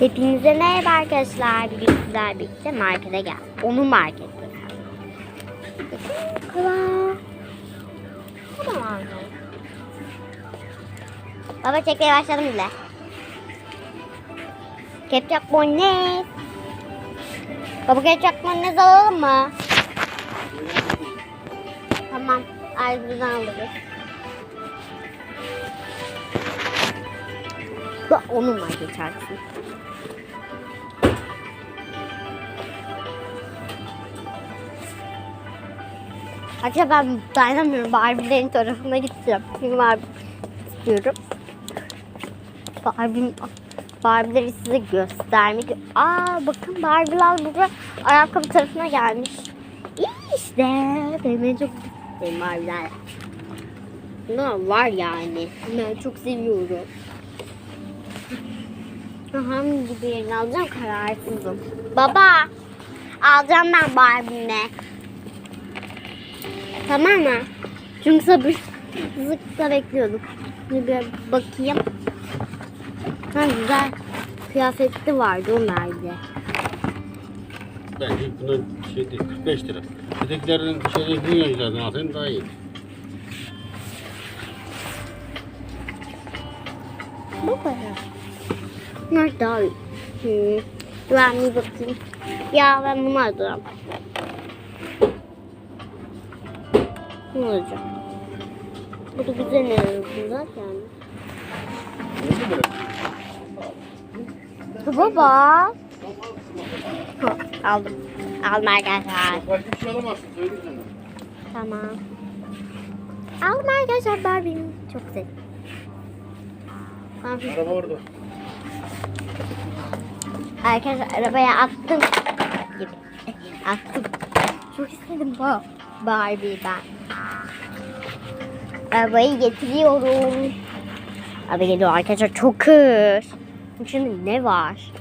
Hepinize merhaba arkadaşlar. Bugün sizler birlikte markete gel. Onu markete gel. Baba çekmeye başladım bile. Ketçap mayonez. Baba ketçap mayonez alalım mı? Tamam. Ayrıca alırız. Bu onunla geçersin. Arkadaşlar ben dayanamıyorum. Barbie'lerin tarafına gideceğim. Çünkü Barbie istiyorum. Barbie, Barbie'leri size göstermek. Aa bakın Barbie'ler burada ayakkabı tarafına gelmiş. İyi işte. Benim en çok sevdiğim Barbie'ler. Bunlar var yani. Ben çok seviyorum. Hangi birini alacağım kararsızım. Baba alacağım ben Barbie'mi. Tamam mı? Çünkü sabırsızlıkla bekliyordum. Şimdi bir bakayım. Ha güzel kıyafetli vardı o nerede? Bence buna şey değil, 45 lira. Ötekilerin şeyleri dünyacılardan alsaydım daha iyi. Bu kadar. Bunlar daha iyi. Hmm. Ben bir bakayım. Ya ben bunu alacağım. Bunu alacağım. Bu da güzel en azından yani. Baba. Ha, aldım. Aldım arkadaşlar. Tamam. Aldım arkadaşlar Barbie'mi. Çok sevdim. Araba orada. Arkadaşlar arabaya attım. Gibi. Attım. Çok istedim bu Barbie ben. Arabayı getiriyorum. Araba geliyor arkadaşlar çok hır. Şimdi ne var?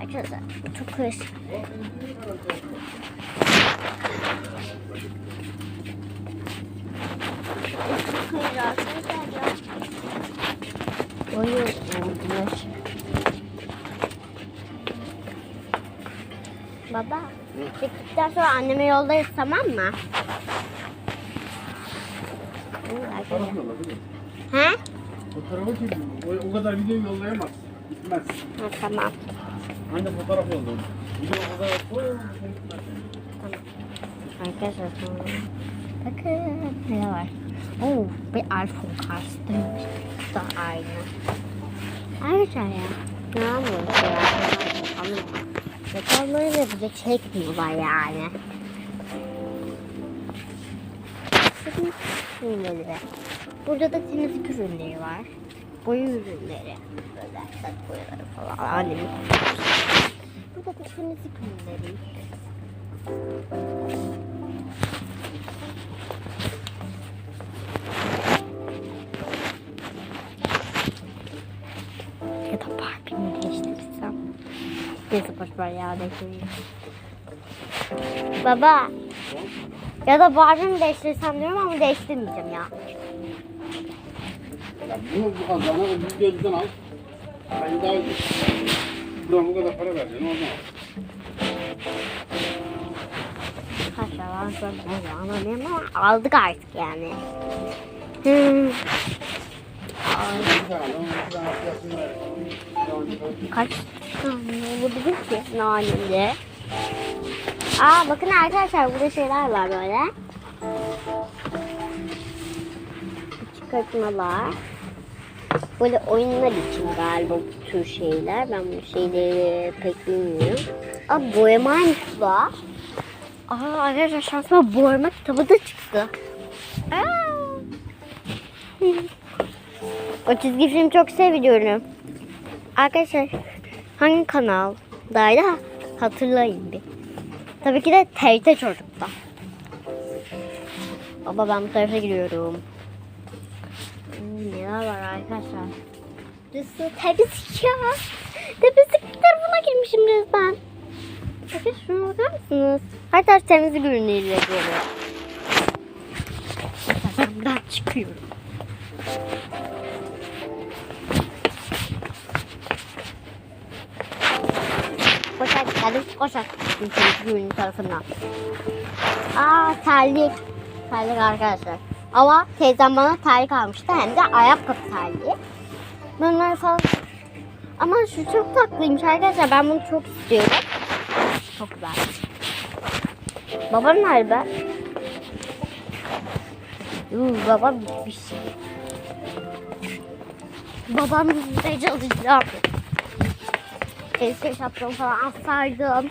Arkadaşlar çok hır. Çok hır arkadaşlar. Oyun olmuş. Baba, çıktıktan sonra anneme yollarız tamam mı? Fotoğraf yolla değil mi? He? Fotoğrafı çekin. O, o kadar video yollayamaz. Gitmez. Ha, tamam. Anne fotoğraf yolla. Video fotoğraf koy. gitmez. Arkadaşlar sonra. Bakın ne var. Oo, bir karşısındaymış. Bu da aynı. Ayrıca ya. Ne yapıyoruz ya? Anlamadım. Reklamları da bize çekmiyorlar yani. Ürünleri. Burada da temizlik ürünleri var. Boya ürünleri. Böyle saç boyaları falan. Annemin. Burada da temizlik ürünleri. Neyse boş ver ya. Baba. Ya da Barbie'mi değiştirsem diyorum ama değiştirmeyeceğim ya. Ya bunu bu bana bu gözden al. Ben daha iyi. Buna bu kadar para verdin o zaman. Kaç yalan söyleme anlamıyorum ama aldık artık yani. Hmm. Ay, Kaç oldu ki naneli? Aa bakın arkadaşlar burada şeyler var böyle. Çıkartmalar. Böyle oyunlar için galiba bu tür şeyler. Ben bu şeyleri pek bilmiyorum. Aa boyamaymış bu. Aa arkadaşlar şansıma boyama kitabı da çıktı. Aa. O çizgi film çok seviyorum. Arkadaşlar hangi kanaldaydı hatırlayın bir. Tabii ki de TRT Çocuk'ta. Baba ben bu tarafa giriyorum. Hmm, neler var arkadaşlar? Burası temizlik ya. Temizlik tarafına girmişim resmen. Bakın şuna bakar mısınız? Her taraf temizlik ürünleriyle dolu. Ben çıkıyorum. Geldim koşak. Günün tarafından. Aa terlik. Terlik arkadaşlar. Ama teyzem bana terlik almıştı. Hem de ayakkabı terliği. Bunlar falan. Ama şu çok tatlıymış arkadaşlar. Ben bunu çok istiyorum. Çok güzel. Baban nerede? Uuu baba bitmiş. Babam yüzüne çalışacağım. Eski şapkamı falan asardım.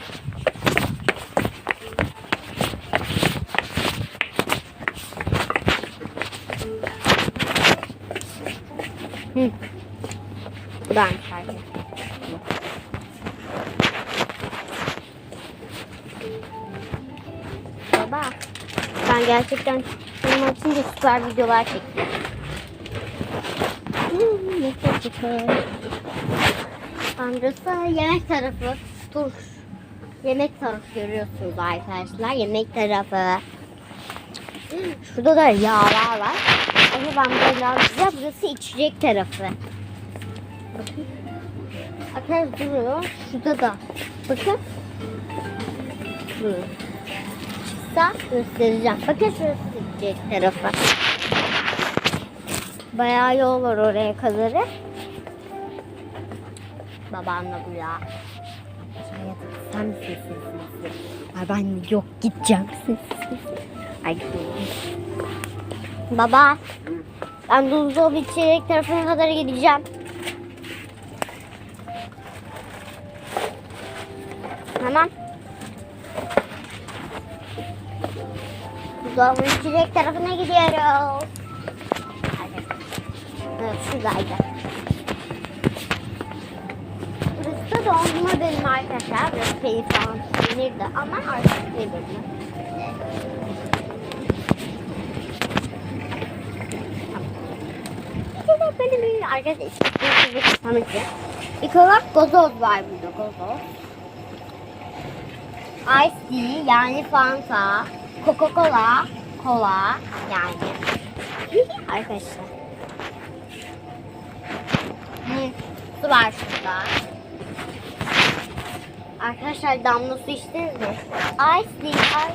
Hı. Bu da aynı şarkı. Baba, ben gerçekten benim açınca süper videolar çekiyorum. Hmm, ne Burası yemek tarafı. Dur. Yemek tarafı görüyorsunuz arkadaşlar. Yemek tarafı. Şurada da yağlar var. Ama ben böyle alacağım. Burası içecek tarafı. Bakın. Arkadaşlar duruyor. Şurada da. Bakın. Dur. Çıksa göstereceğim. Bakın şurası içecek tarafı. Bayağı yol var oraya kadar. Babanla bu ya. Sen misin sessiz? Ay ben yok gideceğim sessiz. Ay. Baba. Ben buzdolabı içecek tarafına kadar gideceğim. Tamam. Buzdolabı içecek tarafına gidiyoruz. Evet şuradaydı. Da dondurma bölümü arkadaşlar. Biraz peynir falan yenirdi ama artık ne bölümü. İçecek bölümü arkadaşlar işte tanıcı. İlk gazoz var burada gazoz. Ice tea yani Fanta, Coca-Cola, kola yani. arkadaşlar. Su var şurada. Arkadaşlar damla su içtiniz mi? Ice tea,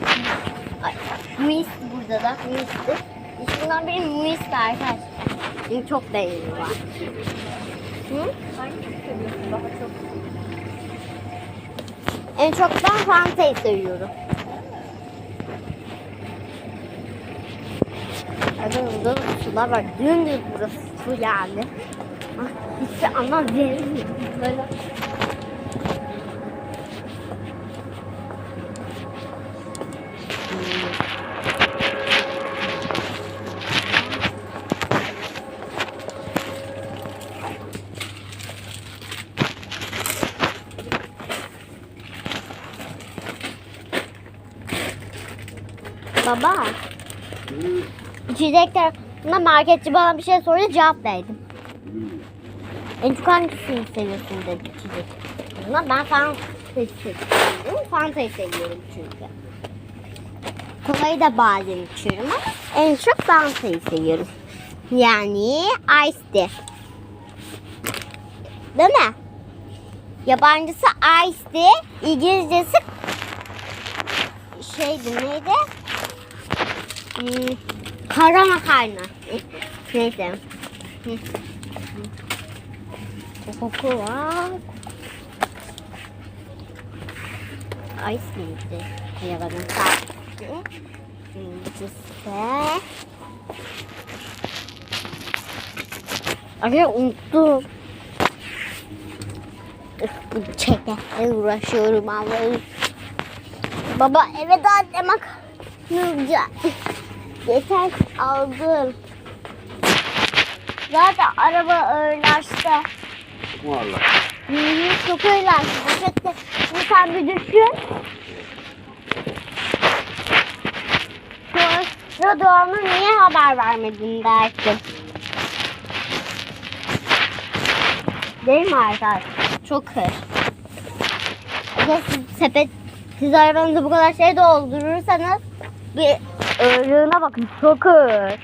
ice Muist burada da, muist. İçinden biri muist arkadaşlar. Benim çok beğeni var. Hı? En çok ben Fanta'yı seviyorum. Arkadaşlar burada da sular var. Dümdüz burası su yani. Ah, şey anlam veremiyorum. Böyle. Baba, içecek tarafında marketçi bana bir şey sordu cevap verdim. En çok hangisini seviyorsun dedi içecek. Ama ben Fanta'yı seviyorum. Fanta'yı seviyorum çünkü. Kolayı da bazen içiyorum ama en çok Fanta'yı seviyorum. Yani Ice Tea. Değil mi? Yabancısı Ice Tea, İngilizcesi şeydi neydi? Hmm, kara makarna. Neyse. Koku var. Ice miydi? Saati. İngilizcesi. Ay unuttum. Bu çekmekle uğraşıyorum Allah'ım. Baba eve daha demek Nurcan. Yeter aldım. Zaten araba ağırlaştı. Valla. Hı hı, çok ağırlaştı. Poşette. Şimdi sen bir düşün. Sonra Doğan'a niye haber vermedin dersin. Değil mi arkadaşlar? Çok hır. Siz sepet, siz arabanızı bu kadar şey doldurursanız bir ağırlığına bakın. Çok ağır.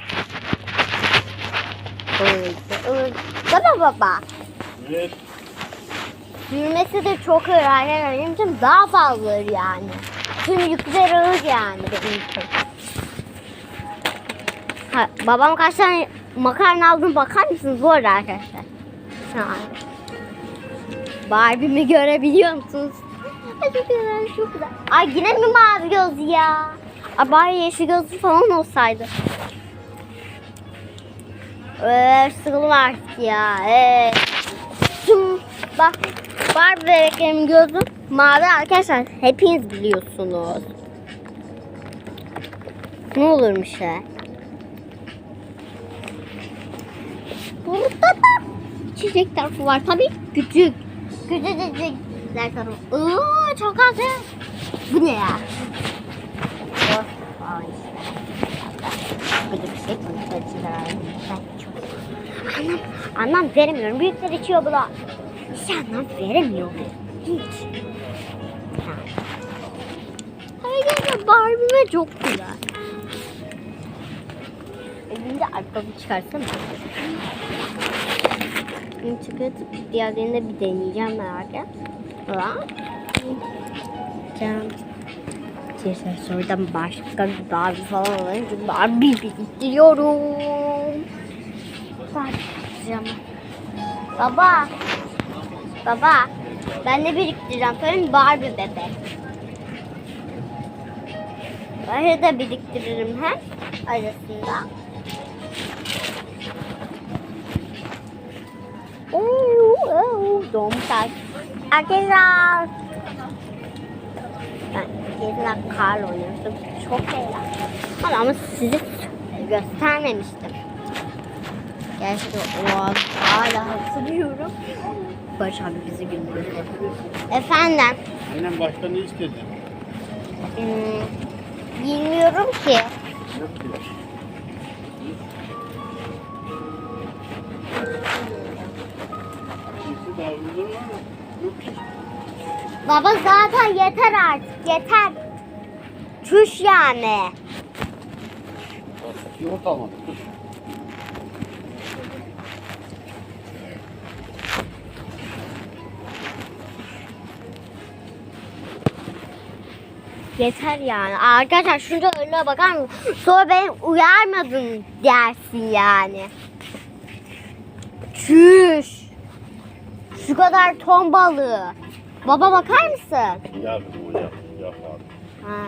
Ağır, ağır. Değil mi baba? Evet. Sürmesi de çok ağır arkadaşlar. Benim için daha fazla ağır yani. Tüm yükler ağır yani benim için. Ha, babam kaç tane makarna aldığını bakar mısınız bu arada arkadaşlar? Şu an. Barbie'mi görebiliyor musunuz? Güzel, çok güzel. Ay yine mi mavi göz ya? Ay bari yeşil gözlü falan olsaydı. Öf sıkıldım artık ya. Evet. Tüm bak Barbie bebeklerimin gözü mavi arkadaşlar. Hepiniz biliyorsunuz. Ne olurmuş ya? Burada da çiçek tarafı var. Tabii küçük. Küçücükler tarafı. Iıı çok ya. Bu ne ya? Of, ay. Böyle bir. Ben çok... Anlam, anlam veremiyorum. Büyükler içiyor bu da. Hiç anlam veremiyorum. Hiç. Ha. Hayır, Barbie'me çok güzel. Elimde ayakkabı çıkarsana. Benim çıkıp diğerlerini de bir deneyeceğim merak Ulan. Can. Neyse sonradan başka bir Barbie falan alayım. Barbie biriktiriyorum. Barbie. Baba. Baba. Ben de biriktireceğim. Sonra Barbie bebek. Böyle de biriktiririm hem arasında. Oo, oo, Domuz Arkadaşlar. Yediler karla oynamıştım. Çok eğlendim. Ama, size göstermemiştim. Gerçekten o an hala hatırlıyorum. Barış abi bizi güldürdü. Efendim. Aynen başka ne istedin? hmm, bilmiyorum ki. Yok ki. Baba zaten yeter artık yeter. Çüş yani. Yoğurt almadık. Dur. Yeter yani. Arkadaşlar şurada önüne bakar mısın? Sonra beni uyarmadın dersin yani. Çüş. Şu kadar ton balığı. Baba bakar mısın? Ya bu ya. Ya abi. Ha.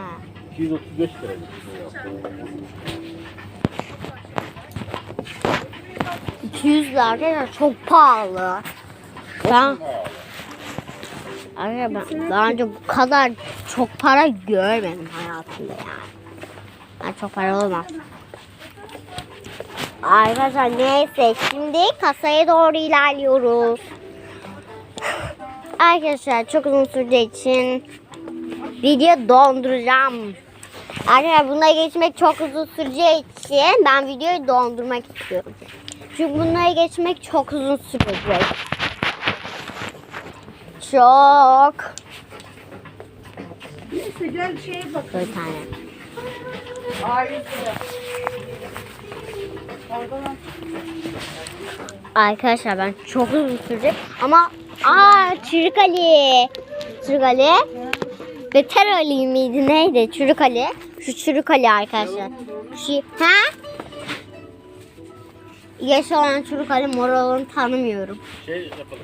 235 lira. bu ya. 200 lira arkadaşlar çok pahalı. Ben, arkadaşlar ben daha önce bu kadar çok para görmedim hayatımda yani. Ben çok para olmaz. Arkadaşlar neyse şimdi kasaya doğru ilerliyoruz. Arkadaşlar çok uzun sürdüğü için video donduracağım. Arkadaşlar buna geçmek çok uzun süreceği için ben videoyu dondurmak istiyorum. Çünkü bunlara geçmek çok uzun sürecek. Çok. Neyse gel şeye bak. Bir tane. Arkadaşlar ben çok uzun sürecek ama aa Çürük Ali. Çürük Ali. Beter Ali miydi neydi? Çürük Ali. Şu Çürük Ali arkadaşlar. Şu ha? Yaş olan Çürük Ali mor olanı tanımıyorum. Şey yapalım.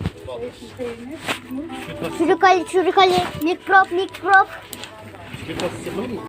Çürük Ali, Çürük Ali, mikrop, mikrop. Çıkırtması sıfır mı?